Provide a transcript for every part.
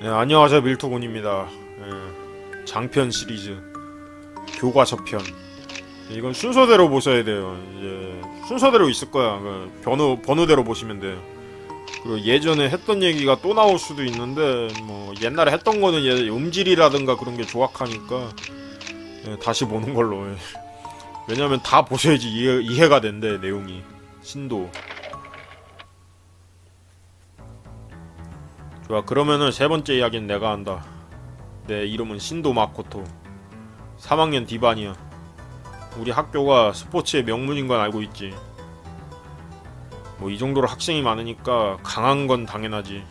네, 안녕하세요 밀토군입니다. 예, 장편 시리즈 교과서편. 이건 순서대로 보셔야 돼요. 이제 순서대로 있을 거야. 그 번호 번호대로 보시면 돼요. 그 예전에 했던 얘기가 또 나올 수도 있는데 뭐 옛날에 했던 거는 얘 음질이라든가 그런 게 조악하니까 예, 다시 보는 걸로. 예. 왜냐면 다 보셔야지 이해, 이해가 된대 내용이 신도. 좋아 그러면은 세 번째 이야기는 내가 한다. 내 이름은 신도 마코토. 3학년 디반이야. 우리 학교가 스포츠의 명문인 건 알고 있지. 뭐 이 정도로 학생이 많으니까 강한 건 당연하지.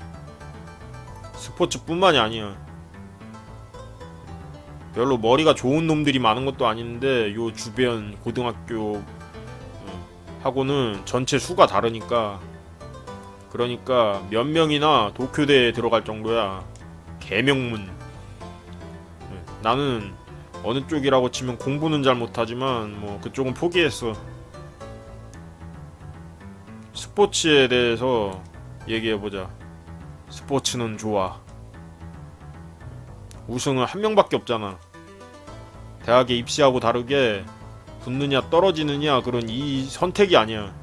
스포츠뿐만이 아니야. 별로 머리가 좋은 놈들이 많은 것도 아닌데 요 주변 고등학교 어, 하고는 전체 수가 다르니까 그러니까 몇 명이나 도쿄대에 들어갈 정도야. 개명문. 네, 나는 어느 쪽이라고 치면 공부는 잘 못하지만 뭐 그쪽은 포기했어. 스포츠에 대해서 얘기해보자. 스포츠는 좋아. 우승은 한 명밖에 없잖아. 대학에 입시하고 다르게 붙느냐 떨어지느냐 그런 이 선택이 아니야.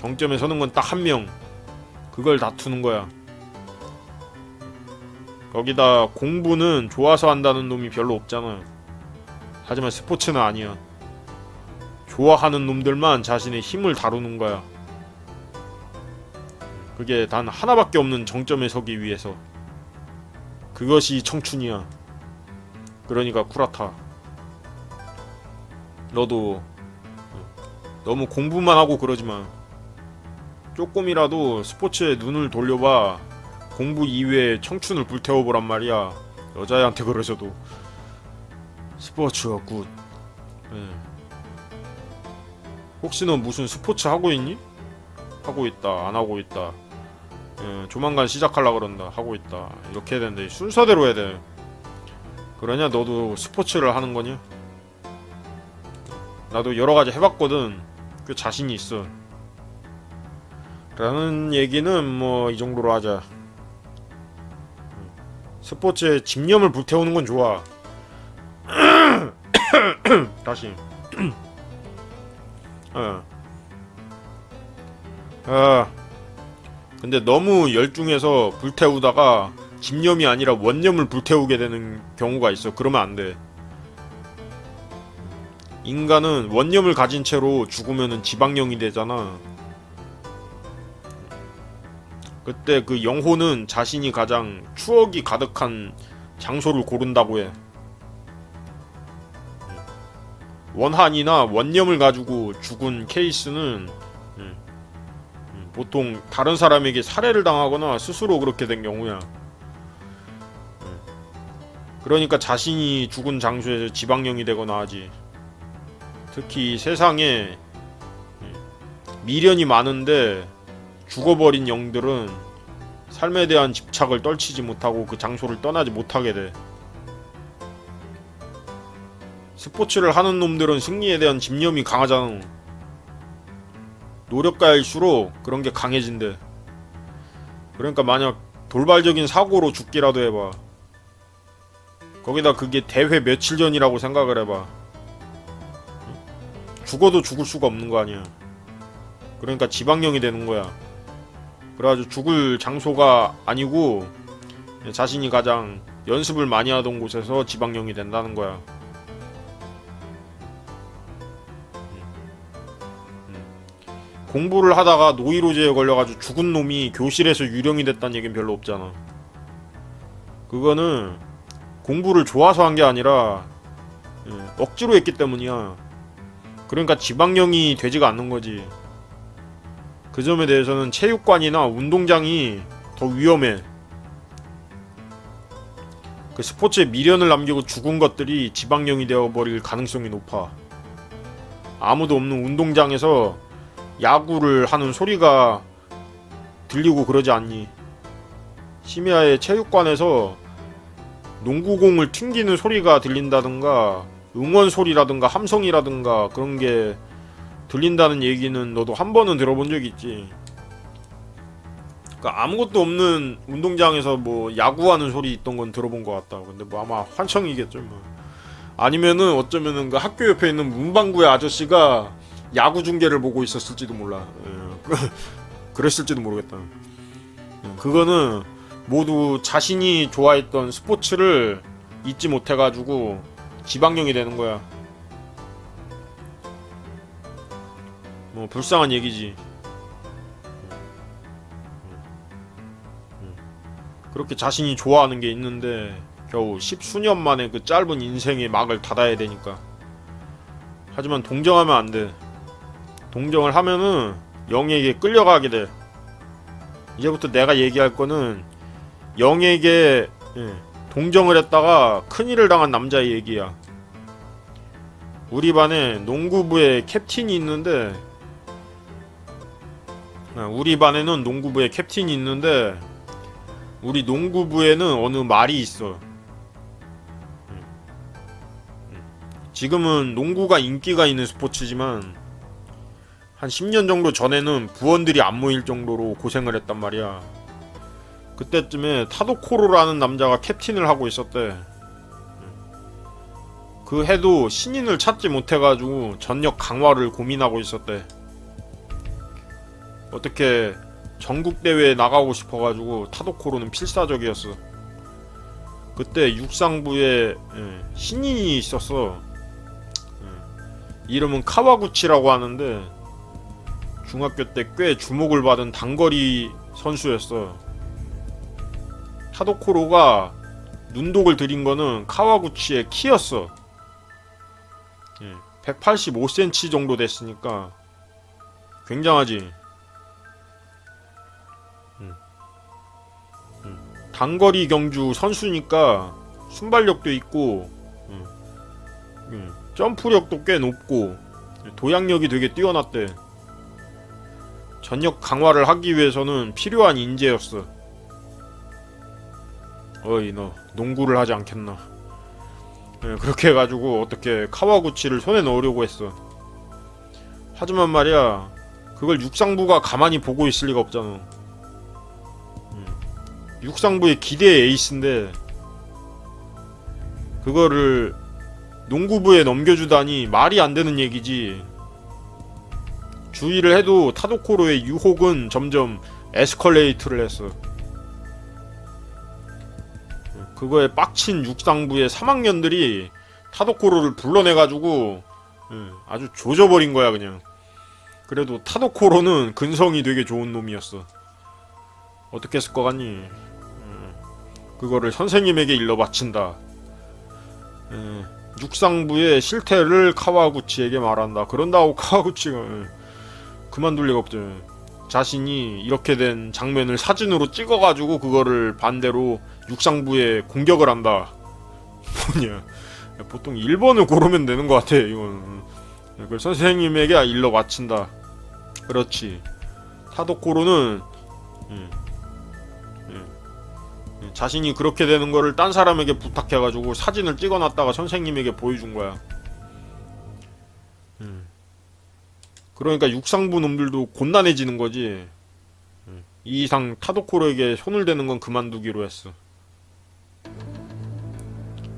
정점에 서는 건 딱 한 명. 그걸 다투는 거야. 거기다 공부는 좋아서 한다는 놈이 별로 없잖아. 하지만 스포츠는 아니야. 좋아하는 놈들만 자신의 힘을 다루는 거야. 그게 단 하나밖에 없는 정점에 서기 위해서. 그것이 청춘이야. 그러니까 쿠라타. 너도 너무 공부만 하고 그러지 마. 조금이라도 스포츠에 눈을 돌려봐. 공부 이외에 청춘을 불태워보란 말이야. 여자애한테 그러셔도. 스포츠가 굿. 예. 혹시 너 무슨 스포츠 하고 있니? 하고 있다. 안 하고 있다. 예, 조만간 시작하려 그런다. 하고 있다. 이렇게 해야 되는데 순서대로 해야 돼. 그러냐? 너도 스포츠를 하는 거냐? 나도 여러 가지 해봤거든. 꽤 자신이 있어 라는 얘기는 뭐 이 정도로 하자. 스포츠에 집념을 불태우는 건 좋아. 다시. 어. 아. 근데 너무 열중해서 불태우다가 집념이 아니라 원념을 불태우게 되는 경우가 있어. 그러면 안 돼. 인간은 원념을 가진 채로 죽으면은 지방령이 되잖아. 그때 그 영혼은 자신이 가장 추억이 가득한 장소를 고른다고 해. 원한이나 원념을 가지고 죽은 케이스는 음, 음, 보통 다른 사람에게 살해를 당하거나 스스로 그렇게 된 경우야. 음, 그러니까 자신이 죽은 장소에서 지방령이 되거나 하지. 특히 세상에 음, 미련이 많은데 죽어버린 영들은 삶에 대한 집착을 떨치지 못하고 그 장소를 떠나지 못하게 돼. 스포츠를 하는 놈들은 승리에 대한 집념이 강하잖아. 노력가일수록 그런 게 강해진대. 그러니까 만약 돌발적인 사고로 죽기라도 해봐. 거기다 그게 대회 며칠 전이라고 생각을 해봐. 죽어도 죽을 수가 없는 거 아니야. 그러니까 지방령이 되는 거야. 그래가지고 죽을 장소가 아니고 자신이 가장 연습을 많이 하던 곳에서 지방령이 된다는 거야. 공부를 하다가 노이로제에 걸려가지고 죽은 놈이 교실에서 유령이 됐다는 얘기는 별로 없잖아. 그거는 공부를 좋아서 한 게 아니라 예, 억지로 했기 때문이야. 그러니까 지방령이 되지가 않는 거지. 그 점에 대해서는 체육관이나 운동장이 더 위험해. 그 스포츠에 미련을 남기고 죽은 것들이 지방령이 되어버릴 가능성이 높아. 아무도 없는 운동장에서 야구를 하는 소리가 들리고 그러지 않니? 심야에 체육관에서 농구공을 튕기는 소리가 들린다든가 응원 소리라든가 함성이라든가 그런 게 들린다는 얘기는 너도 한 번은 들어본 적 있지. 그러니까 아무것도 없는 운동장에서 뭐 야구하는 소리 있던 건 들어본 것 같다. 근데 뭐 아마 환청이겠죠. 뭐. 아니면은 어쩌면은 그 학교 옆에 있는 문방구의 아저씨가 야구 중계를 보고 있었을지도 몰라. 예. 그랬을지도 모르겠다. 예, 그거는 모두 자신이 좋아했던 스포츠를 잊지 못해가지고 지방령이 되는 거야. 뭐 불쌍한 얘기지. 그렇게 자신이 좋아하는 게 있는데 겨우 십수년 만에 그 짧은 인생의 막을 닫아야 되니까. 하지만 동정하면 안 돼. 동정을 하면은 영에게 끌려가게 돼. 이제부터 내가 얘기할 거는 영에게 예, 동정을 했다가 큰일을 당한 남자의 얘기야. 우리 반에 농구부에 캡틴이 있는데 아, 우리 반에는 농구부에 캡틴이 있는데 우리 농구부에는 어느 말이 있어. 음. 음. 지금은 농구가 인기가 있는 스포츠지만 한 10년 정도 전에는 부원들이 안 모일 정도로 고생을 했단 말이야. 그때쯤에 타도코로라는 남자가 캡틴을 하고 있었대. 그 해도 신인을 찾지 못해가지고 전력 강화를 고민하고 있었대. 어떻게 전국 대회에 나가고 싶어가지고 타도코로는 필사적이었어. 그때 육상부에 예, 신인이 있었어. 예, 이름은 카와구치라고 하는데 중학교 때 꽤 주목을 받은 단거리 선수였어. 타도코로가 눈독을 들인 거는 카와구치의 키였어. 예, 185cm 정도 됐으니까 굉장하지. 음. 단거리 경주 선수니까 순발력도 있고 음. 음. 점프력도 꽤 높고 도약력이 되게 뛰어났대. 전력 강화를 하기 위해서는 필요한 인재였어. 어이 너 농구를 하지 않겠나? 예, 그렇게 해가지고 어떻게 카와구치를 손에 넣으려고 했어. 하지만 말이야 그걸 육상부가 가만히 보고 있을 리가 없잖아. 음, 육상부의 기대의 에이스인데 그거를 농구부에 넘겨주다니 말이 안 되는 얘기지. 주의를 해도 타도코로의 유혹은 점점 에스컬레이트를 했어. 그거에 빡친 육상부의 3학년들이 타도코로를 불러내가지고 예, 아주 조져버린 거야 그냥. 그래도 타도코로는 근성이 되게 좋은 놈이었어. 어떻게 했을 것 같니? 음, 그거를 선생님에게 일러 바친다. 예, 육상부의 실태를 카와구치에게 말한다. 그런다고 카와구치가 예, 그만둘 리가 없죠. 자신이 이렇게 된 장면을 사진으로 찍어가지고 그거를 반대로 육상부에 공격을 한다. 뭐냐? 야, 보통 1번을 고르면 되는 것 같아. 이건 그걸 선생님에게 일러 바친다. 그렇지. 타도코로는 자신이 그렇게 되는 거를 딴 사람에게 부탁해가지고 사진을 찍어놨다가 선생님에게 보여준 거야. 음. 그러니까 육상부 놈들도 곤란해지는 거지. 음. 이 이상 타도코로에게 손을 대는 건 그만두기로 했어.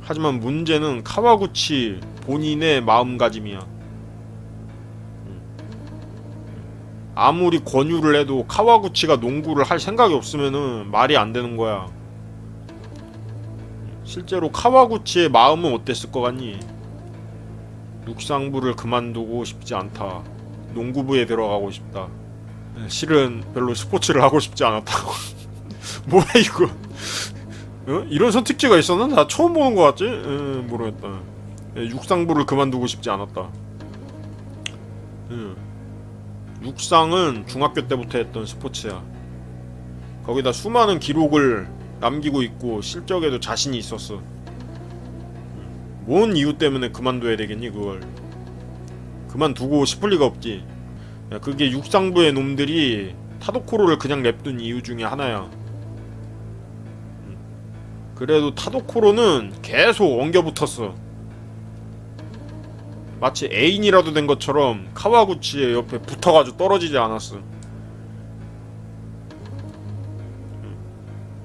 하지만 문제는 카와구치 본인의 마음가짐이야. 음. 아무리 권유를 해도 카와구치가 농구를 할 생각이 없으면은 말이 안 되는 거야. 실제로 카와구치의 마음은 어땠을 것 같니? 육상부를 그만두고 싶지 않다. 농구부에 들어가고 싶다. 실은 별로 스포츠를 하고 싶지 않았다고. 뭐야 이거? 어? 이런 선택지가 있었나? 나 처음 보는 것 같지? 에, 모르겠다. 예, 육상부를 그만두고 싶지 않았다. 예. 육상은 중학교 때부터 했던 스포츠야. 거기다 수많은 기록을 남기고 있고 실적에도 자신이 있었어. 뭔 이유 때문에 그만둬야 되겠니 그걸? 그만두고 싶을 리가 없지. 야, 그게 육상부의 놈들이 타도코로를 그냥 냅둔 이유 중에 하나야. 음. 그래도 타도코로는 계속 엉겨붙었어. 마치 애인이라도 된 것처럼 카와구치의 옆에 붙어가지고 떨어지지 않았어.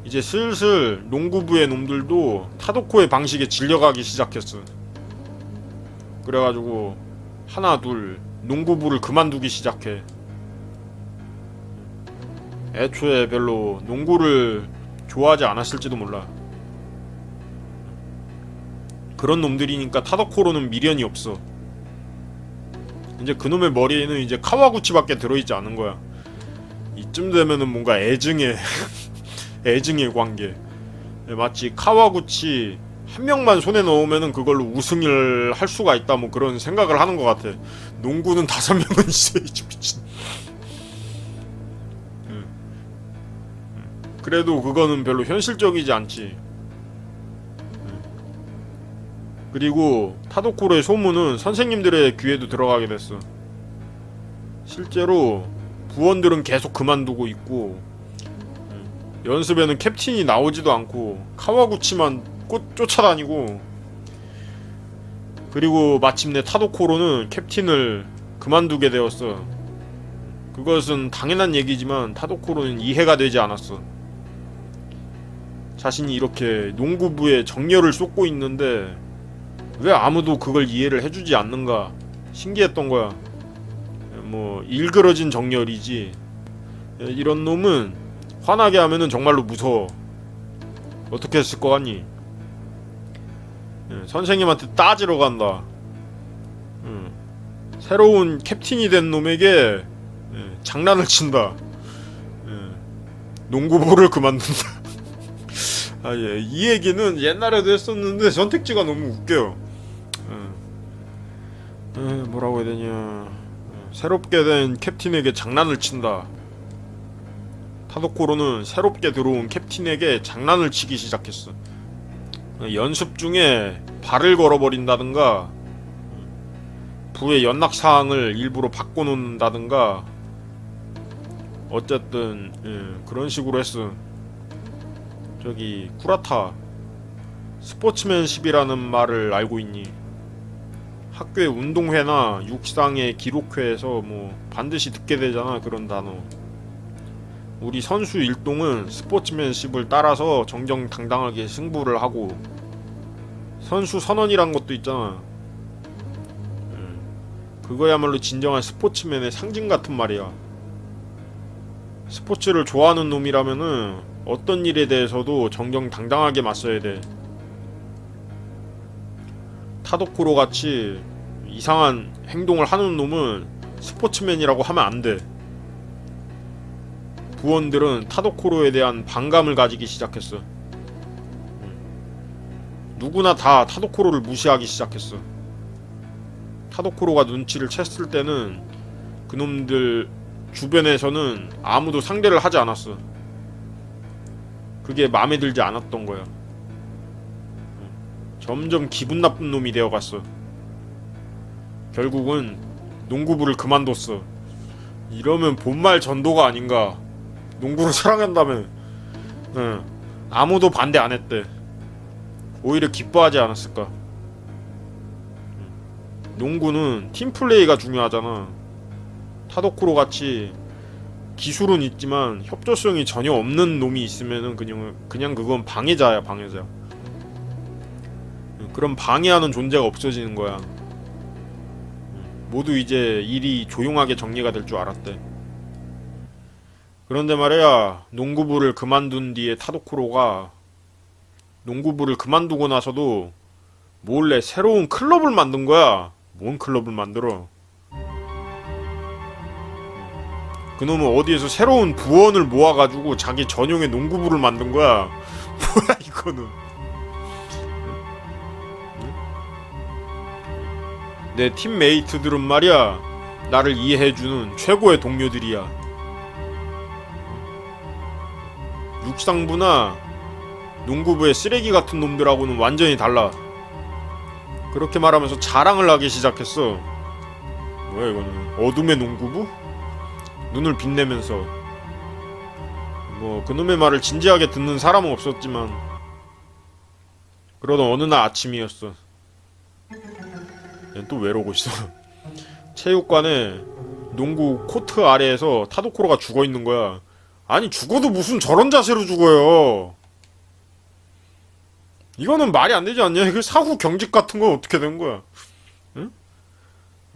이제 슬슬 농구부의 놈들도 타도코의 방식에 질려가기 시작했어. 그래가지고 하나 둘 농구부를 그만두기 시작해. 애초에 별로 농구를 좋아하지 않았을지도 몰라. 그런 놈들이니까 타도코로는 미련이 없어. 이제 그놈의 머리에는 이제 카와구치밖에 들어있지 않은 거야. 이쯤 되면은 뭔가 애증의 애증의 관계. 네, 마치 카와구치 한 명만 손에 넣으면은 그걸로 우승을 할 수가 있다 뭐 그런 생각을 하는 것 같아. 농구는 다섯 명은 있어야지 미친. 응. 응. 그래도 그거는 별로 현실적이지 않지. 응. 그리고 타도코로의 소문은 선생님들의 귀에도 들어가게 됐어. 실제로 부원들은 계속 그만두고 있고 연습에는 캡틴이 나오지도 않고 카와구치만 꽃 쫓아다니고 그리고 마침내 타도코로는 캡틴을 그만두게 되었어. 그것은 당연한 얘기지만 타도코로는 이해가 되지 않았어. 자신이 이렇게 농구부에 정열을 쏟고 있는데 왜 아무도 그걸 이해를 해주지 않는가 신기했던 거야. 뭐 일그러진 정열이지. 이런 놈은 화나게 하면은 정말로 무서워. 어떻게 했을 것 같니? 예, 선생님한테 따지러 간다. 음, 새로운 캡틴이 된 놈에게 예, 장난을 친다. 예, 농구부를 그만둔다. 아, 예, 이 얘기는 옛날에도 했었는데 선택지가 너무 웃겨요. 예. 에, 뭐라고 해야 되냐. 예, 새롭게 된 캡틴에게 장난을 친다. 타도코로는 새롭게 들어온 캡틴에게 장난을 치기 시작했어. 연습 중에 발을 걸어버린다든가 부의 연락 사항을 일부러 바꿔놓는다든가 어쨌든 예, 그런 식으로 했어. 저기 쿠라타 스포츠맨십이라는 말을 알고 있니? 학교의 운동회나 육상의 기록회에서 뭐 반드시 듣게 되잖아 그런 단어. 우리 선수 일동은 스포츠맨십을 따라서 정정당당하게 승부를 하고 선수 선언이란 것도 있잖아. 음, 그거야말로 진정한 스포츠맨의 상징 같은 말이야. 스포츠를 좋아하는 놈이라면은 어떤 일에 대해서도 정정당당하게 맞서야 돼. 타도코로 같이 이상한 행동을 하는 놈은 스포츠맨이라고 하면 안 돼. 부원들은 타도코로에 대한 반감을 가지기 시작했어. 누구나 다 타도코로를 무시하기 시작했어. 타도코로가 눈치를 챘을 때는 그놈들 주변에서는 아무도 상대를 하지 않았어. 그게 마음에 들지 않았던 거야. 점점 기분 나쁜 놈이 되어갔어. 결국은 농구부를 그만뒀어. 이러면 본말 전도가 아닌가. 농구를 사랑한다면 응. 아무도 반대 안 했대. 오히려 기뻐하지 않았을까. 응. 농구는 팀플레이가 중요하잖아. 타도코로 같이 기술은 있지만 협조성이 전혀 없는 놈이 있으면은 그냥 그냥 그건 방해자야 방해자. 응, 그럼 방해하는 존재가 없어지는 거야. 응, 모두 이제 일이 조용하게 정리가 될 줄 알았대. 그런데 말이야 농구부를 그만둔 뒤에 타도쿠로가 농구부를 그만두고 나서도 몰래 새로운 클럽을 만든 거야. 뭔 클럽을 만들어? 그놈은 어디에서 새로운 부원을 모아가지고 자기 전용의 농구부를 만든 거야. 뭐야 이거는? 내 팀메이트들은 말이야 나를 이해해주는 최고의 동료들이야. 육상부나 농구부의 쓰레기 같은 놈들하고는 완전히 달라. 그렇게 말하면서 자랑을 하기 시작했어. 뭐야 이거는 어둠의 농구부? 눈을 빛내면서 뭐 그놈의 말을 진지하게 듣는 사람은 없었지만 그러던 어느 날 아침이었어. 얘는 또 외로고 있어. 체육관에 농구 코트 아래에서 타도코로가 죽어 있는 거야. 아니 죽어도 무슨 저런 자세로 죽어요. 이거는 말이 안 되지 않냐? 그 사후 경직 같은 건 어떻게 된 거야? 응?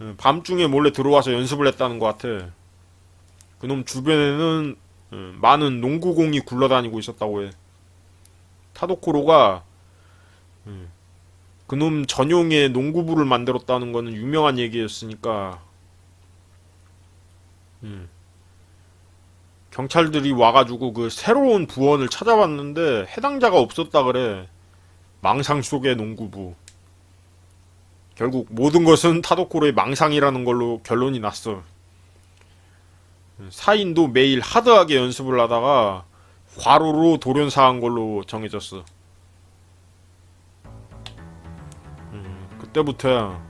응, 밤중에 몰래 들어와서 연습을 했다는 것 같아. 그놈 주변에는 응, 많은 농구공이 굴러다니고 있었다고 해. 타도코로가 응, 그놈 전용의 농구부를 만들었다는 거는 유명한 얘기였으니까 응. 경찰들이 와가지고 그 새로운 부원을 찾아봤는데 해당자가 없었다 그래. 망상 속의 농구부. 결국 모든 것은 타도코로의 망상이라는 걸로 결론이 났어. 사인도 매일 하드하게 연습을 하다가 과로로 돌연사한 걸로 정해졌어. 음, 그때부터야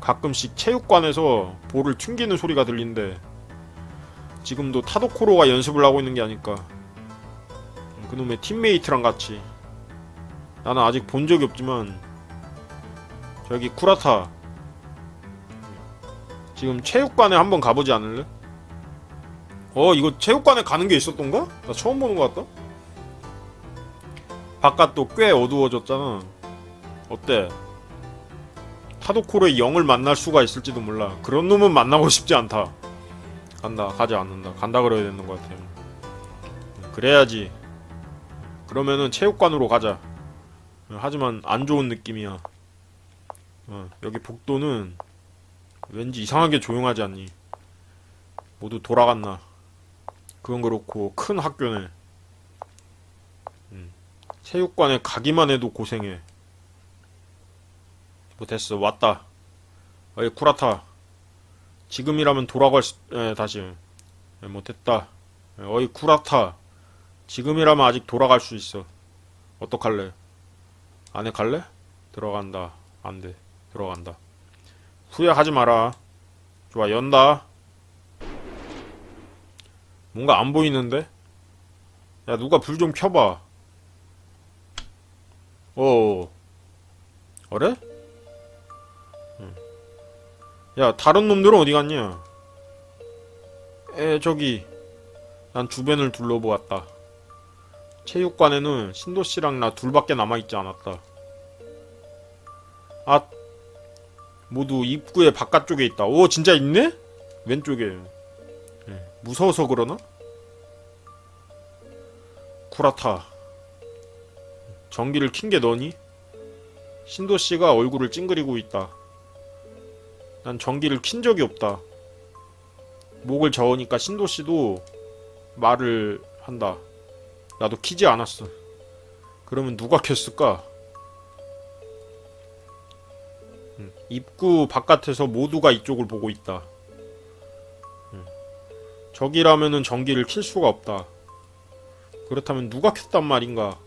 가끔씩 체육관에서 볼을 튕기는 소리가 들린대. 지금도 타도코로가 연습을 하고 있는 게 아닐까. 음, 그놈의 팀메이트랑 같이. 나는 아직 본 적이 없지만 저기 쿠라타 지금 체육관에 한번 가보지 않을래? 어 이거 체육관에 가는 게 있었던가? 나 처음 보는 것 같다 바깥도 꽤 어두워졌잖아 어때? 타도코로의 영을 만날 수가 있을지도 몰라 그런 놈은 만나고 싶지 않다 간다 가지 않는다 간다 그래야 되는 것 같아 그래야지 그러면은 체육관으로 가자 하지만 안 좋은 느낌이야. 어, 여기 복도는 왠지 이상하게 조용하지 않니? 모두 돌아갔나? 그건 그렇고 큰 학교네. 음, 체육관에 가기만 해도 고생해. 뭐 됐어 왔다. 어이 쿠라타. 지금이라면 돌아갈 수, 에, 다시. 에, 못했다. 에, 어이 쿠라타. 지금이라면 아직 돌아갈 수 있어. 어떡할래? 안에 갈래? 들어간다. 안 돼. 들어간다. 후회하지 마라. 좋아, 연다. 뭔가 안 보이는데? 야, 누가 불 좀 켜봐. 어. 어래? 응. 야, 다른 놈들은 어디 갔냐? 에, 저기. 난 주변을 둘러보았다. 체육관에는 신도 씨랑 나 둘밖에 남아있지 않았다. 아, 모두 입구의 바깥쪽에 있다. 오, 진짜 있네? 왼쪽에. 예, 무서워서 그러나? 쿠라타. 전기를 킨 게 너니? 신도 씨가 얼굴을 찡그리고 있다. 난 전기를 킨 적이 없다. 목을 저으니까 신도 씨도 말을 한다. 나도 키지 않았어. 그러면 누가 켰을까? 음, 입구 바깥에서 모두가 이쪽을 보고 있다. 음, 저기라면은 전기를 킬 수가 없다. 그렇다면 누가 켰단 말인가?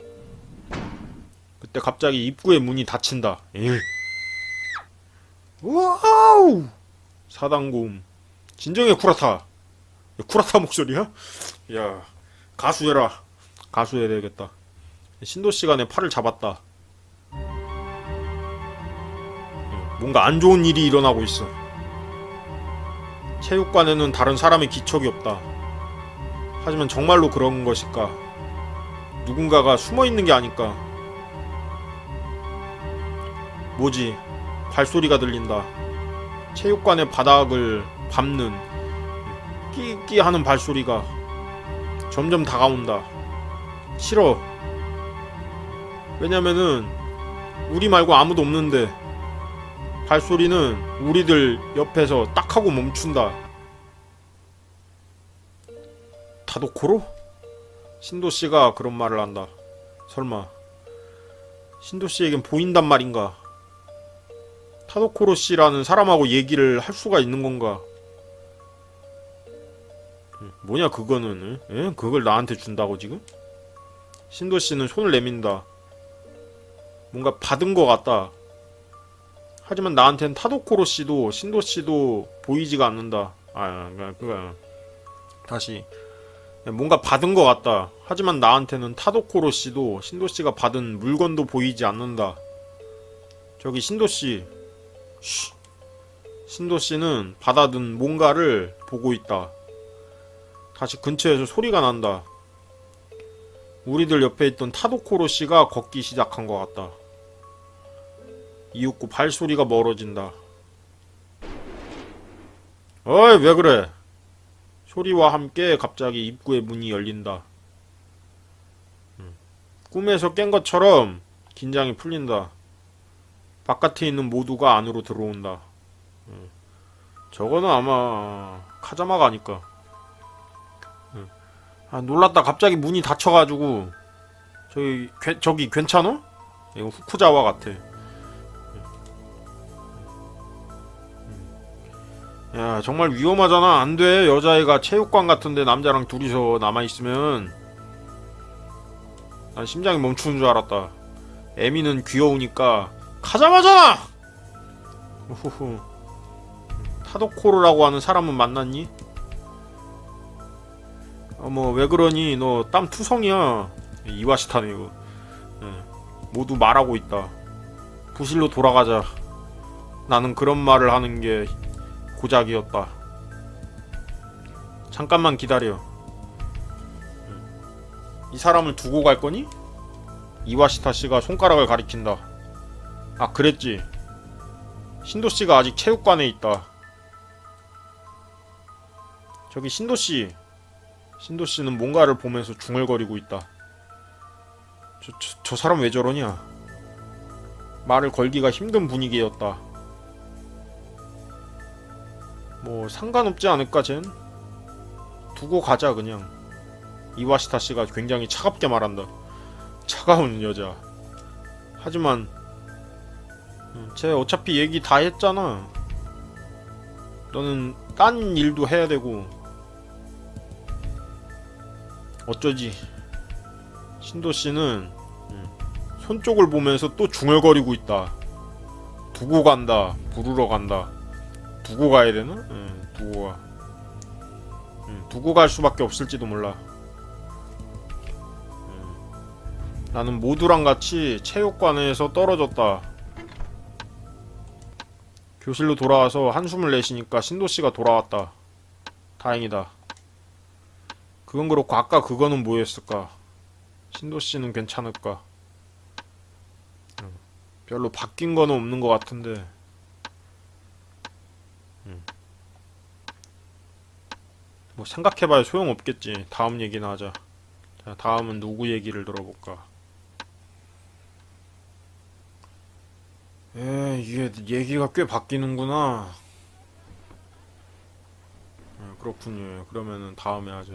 그때 갑자기 입구의 문이 닫힌다. 에이. 와우! 사단고음. 진정해 쿠라타. 야, 쿠라타 목소리야? 야 가수 해라. 가수 해야 되겠다. 신도 내 팔을 잡았다. 응, 뭔가 안 좋은 일이 일어나고 있어. 체육관에는 다른 사람의 기척이 없다. 하지만 정말로 그런 것일까? 누군가가 숨어 있는 게 아닐까? 뭐지? 발소리가 들린다. 체육관의 바닥을 밟는 끼끼 하는 발소리가 점점 다가온다. 싫어. 왜냐면은 우리 말고 아무도 없는데 발소리는 우리들 옆에서 딱 하고 멈춘다. 타도코로? 신도 씨가 그런 말을 한다. 설마 신도 씨에겐 보인단 말인가? 타도코로 씨라는 사람하고 얘기를 할 수가 있는 건가? 뭐냐 그거는? 에? 그걸 나한테 준다고 지금? 신도 씨는 손을 내민다. 뭔가 받은 것 같다. 하지만 나한텐 타도코로 씨도 신도 씨도 보이지가 않는다. 아, 그거 다시 뭔가 받은 것 같다. 하지만 나한테는 타도코로 씨도 신도 씨가 받은 물건도 보이지 않는다. 저기 신도 씨, 쉬. 신도 씨는 받아든 뭔가를 보고 있다. 다시 근처에서 소리가 난다. 우리들 옆에 있던 타도코로 씨가 걷기 시작한 것 같다. 이윽고 발소리가 멀어진다. 어이, 왜 그래? 소리와 함께 갑자기 입구의 문이 열린다. 음. 꿈에서 깬 것처럼 긴장이 풀린다. 바깥에 있는 모두가 안으로 들어온다. 음. 저거는 아마 카자마가 아닐까. 음. 아, 놀랐다. 갑자기 문이 닫혀가지고 저기 괴- 저기 괜찮어? 이거 후쿠자와 같아. 야 정말 위험하잖아 안돼 여자애가 체육관 같은데 남자랑 둘이서 남아있으면 난 심장이 멈추는 줄 알았다 에미는 귀여우니까 가자마잖아 후후 타도코르라고 하는 사람은 만났니? 어머 왜 그러니 너 땀 투성이야 이와시타네 이거 예, 모두 말하고 있다 부실로 돌아가자 나는 그런 말을 하는 게 고작이었다. 잠깐만 기다려. 이 사람을 두고 갈 거니? 이와시타 씨가 손가락을 가리킨다. 아, 그랬지. 신도 씨가 아직 체육관에 있다. 저기 신도 씨. 신도 씨는 뭔가를 보면서 중얼거리고 있다. 저, 저, 저 사람 왜 저러냐? 말을 걸기가 힘든 분위기였다. 뭐 상관없지 않을까 쟨? 두고 가자 그냥 이와시타 씨가 굉장히 차갑게 말한다 차가운 여자 하지만 음, 쟤 어차피 얘기 다 했잖아 너는 딴 일도 해야 되고 어쩌지 신도 씨는 음, 손 쪽을 보면서 또 중얼거리고 있다 두고 간다 부르러 간다 두고 가야 되나? 응, 두고 가. 응, 두고 갈 수밖에 없을지도 몰라. 응. 나는 모두랑 같이 체육관에서 떨어졌다. 교실로 돌아와서 한숨을 내쉬니까 신도 씨가 돌아왔다. 다행이다. 그건 그렇고 아까 그거는 뭐였을까? 신도 씨는 괜찮을까? 응. 별로 바뀐 거는 없는 것 같은데. 뭐 생각해봐야 소용없겠지. 다음 얘기나 하자. 자, 다음은 누구 얘기를 들어볼까? 에, 이게 얘기가 꽤 바뀌는구나. 에, 그렇군요. 그러면은 다음에 하자.